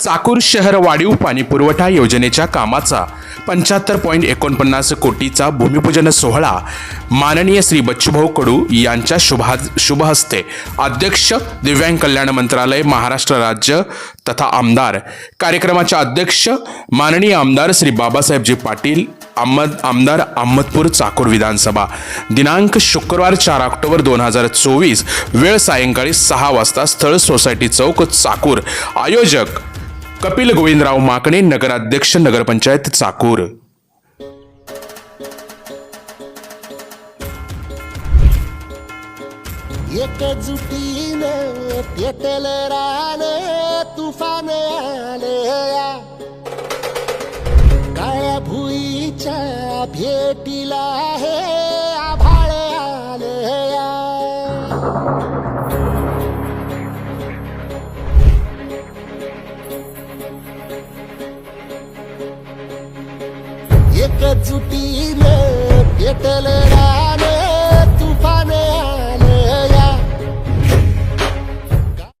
चाकूर शहर वाढीव पाणी पुरवठा योजनेच्या कामाचा पंच्याहत्तर पॉईंट एकोणपन्नास कोटीचा भूमिपूजन सोहळा माननीय श्री बच्चूभाऊ कडू यांच्या शुभा शुभहस्ते. अध्यक्ष दिव्यांग कल्याण मंत्रालय महाराष्ट्र राज्य तथा आमदार. कार्यक्रमाच्या अध्यक्ष माननीय आमदार श्री बाबासाहेबजी पाटील अहमद आमदार अहमदपूर चाकूर विधानसभा. दिनांक शुक्रवार चार ऑक्टोबर दोन हजार चोवीस वेळ सायंकाळी सहा वाजता स्थळ सोसायटी चौक चाकूर. आयोजक कपिल गोविंदराव माकणे नगराध्यक्ष नगरपंचायत चाकूर. एकजुटीनं पेटल रान तुफान आले या. काळ्या भुईच्या भेटीला हे एकजुटीने पेटल रान.